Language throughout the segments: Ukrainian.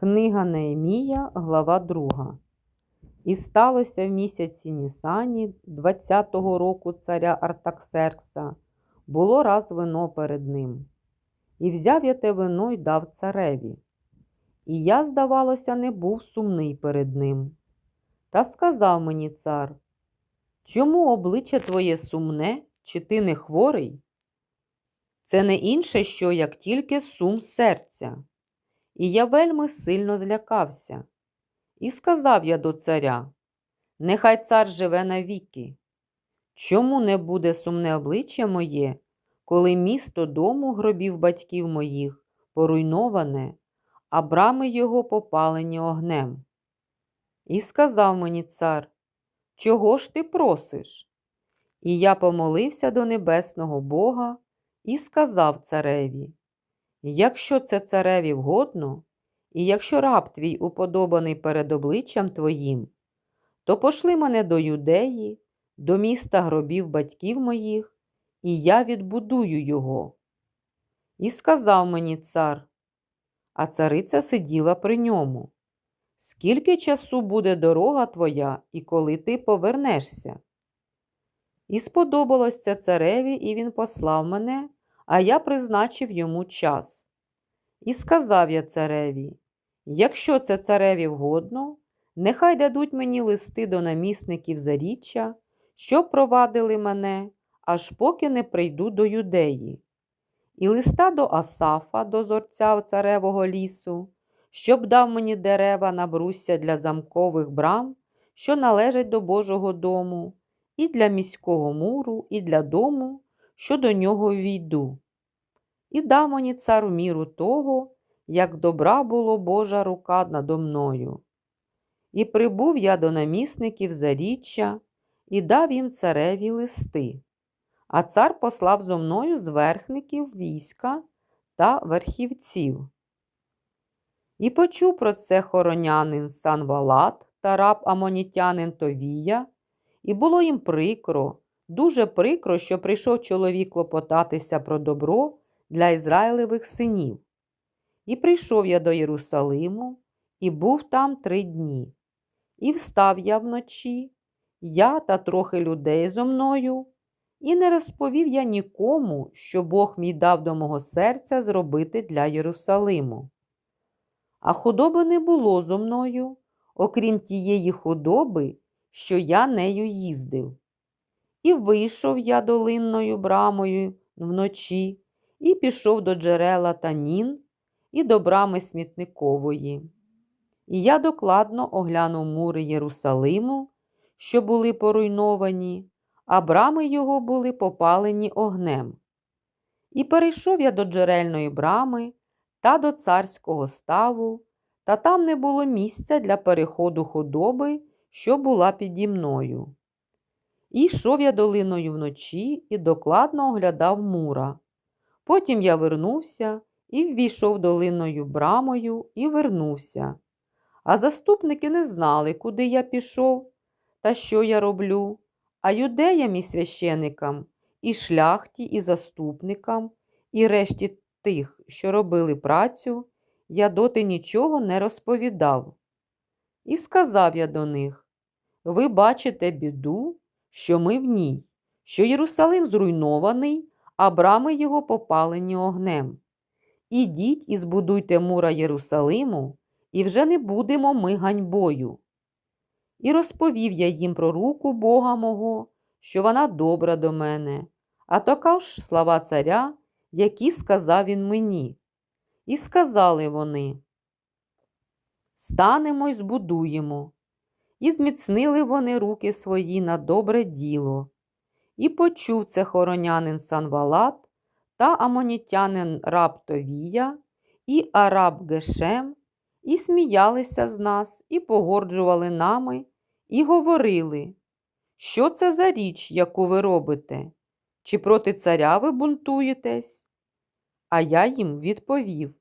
Книга Неемія, глава 2. І сталося в місяці Нісані 20-го року царя Артаксеркса, було раз вино перед ним. І взяв я те вино й дав цареві. І я, здавалося, не був сумний перед ним. Та сказав мені цар, чому обличчя твоє сумне, чи ти не хворий? Це не інше, що як тільки сум серця. І я вельми сильно злякався. І сказав я до царя: Нехай цар живе навіки. Чому не буде сумне обличчя моє, коли місто дому гробів батьків моїх поруйноване, а брами його попалені огнем? І сказав мені цар, чого ж ти просиш? І я помолився до небесного Бога і сказав цареві: Якщо це цареві вгодно, і якщо раб твій уподобаний перед обличчям твоїм, то пошли мене до юдеї, до міста гробів батьків моїх, і я відбудую його. І сказав мені цар, а цариця сиділа при ньому. Скільки часу буде дорога твоя, і коли ти повернешся? І сподобалось це цареві, і він послав мене, а я призначив йому час. І сказав я цареві: якщо це цареві вгодно, нехай дадуть мені листи до намісників заріччя, щоб провадили мене, аж поки не прийду до юдеї, і листа до Асафа, дозорця царевого лісу, щоб дав мені дерева на брусся для замкових брам, що належать до Божого дому, і для міського муру, і для дому, що до нього війду. І дав мені цар в міру того, як добра було Божа рука надо мною. І прибув я до намісників заріччя і дав їм цареві листи. А цар послав зо мною зверхників війська та верхівців. І почув про це хоронянин Санвалат та раб Амонітянин Товія, і було їм прикро, дуже прикро, що прийшов чоловік клопотатися про добро для Ізраїлевих синів. І прийшов я до Єрусалиму, і був там три дні. І встав я вночі, я та трохи людей зо мною, і не розповів я нікому, що Бог мій дав до мого серця зробити для Єрусалиму. А худоби не було зо мною, окрім тієї худоби, що я нею їздив. І вийшов я долинною брамою вночі, і пішов до джерела Танін і до брами смітникової. І я докладно оглянув мури Єрусалиму, що були поруйновані, а брами його були попалені огнем. І перейшов я до джерельної брами та до царського ставу, та там не було місця для переходу худоби, що була піді мною. І йшов я долиною вночі і докладно оглядав мура. Потім я вернувся і ввійшов долиною брамою і вернувся. А заступники не знали, куди я пішов та що я роблю, а юдеям і священикам, і шляхті, і заступникам, і решті тих, що робили працю, я доти нічого не розповідав. І сказав я до них: Ви бачите біду, що ми в ній, що Єрусалим зруйнований, а брами його попалені огнем. Ідіть і збудуйте мура Єрусалиму, і вже не будемо ми ганьбою. І розповів я їм про руку Бога мого, що вона добра до мене, а також слова царя, які сказав він мені. І сказали вони: Станемо й збудуємо. І зміцнили вони руки свої на добре діло. І почув це хоронянин Санвалат та амонітянин раб Товія, і араб Гешем, і сміялися з нас, і погорджували нами, і говорили, що це за річ, яку ви робите? Чи проти царя ви бунтуєтесь? А я їм відповів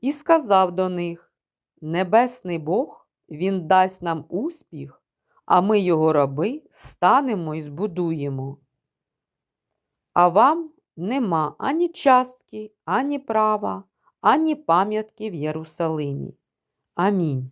і сказав до них: Небесний Бог, Він дасть нам успіх, а ми, його раби, станемо і збудуємо. А вам нема ані частки, ані права, ані пам'ятки в Єрусалимі. Амінь.